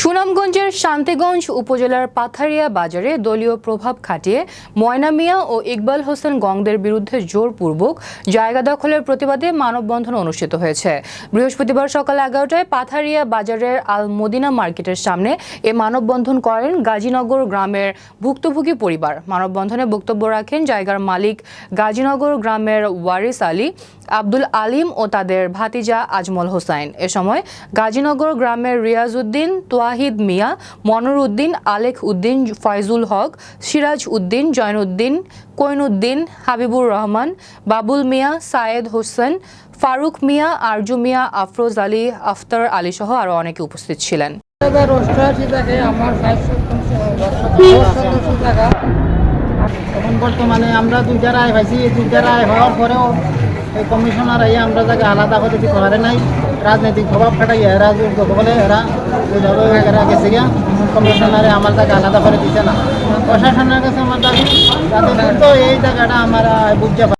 সুনামগঞ্জের শান্তিগঞ্জ উপজেলার পাথারিয়া বাজারে দলীয় প্রভাব খাটিয়ে ময়না মিয়া ও ইকবাল হোসেন গংদের বিরুদ্ধে জোরপূর্বক জায়গা দখলের প্রতিবাদে মানববন্ধন অনুষ্ঠিত হয়েছে। বৃহস্পতিবার সকাল এগারোটায় পাথারিয়া বাজারের আল মদিনা মার্কেটের সামনে এ মানববন্ধন করেন গাজীনগর গ্রামের ভুক্তভোগী পরিবার। মানববন্ধনে বক্তব্য রাখেন জায়গার মালিক গাজীনগর গ্রামের ওয়ারিস আলী, আব্দুল আলিম ও তাদের ভাতিজা আজমল হোসাইন এ সময় গাজীনগর গ্রামের রিয়াজ উদ্দিন তোয়াহিদ মিয়া, মনর উদ্দিন, আলেখ উদ্দিন, ফয়জুল হক, সিরাজ উদ্দিন, জয়নুদ্দিন কৈনুদ্দিন হাবিবুর রহমান, বাবুল মিয়া, সায়েদ হোসেন, ফারুক মিয়া, আরজু মিয়া, আফরোজ আলী, আফতার আলী সহ আরও অনেকে উপস্থিত ছিলেন। বর্তমানে আমরা রায় পাইছি। এই দুইটা রায় হওয়ার পরেও এই কমিশনার আমরা যাকে আলাদা করে পারে নাই। রাজনৈতিক প্রভাব খাটাই এরা বলে এরা ওইভাবে এরা গেছে গিয়া কমিশনারে আমার তাকে আলাদা করে দিতে না প্রশাসনের কাছে আমার দাবি তো এই জায়গাটা আমার বুঝতে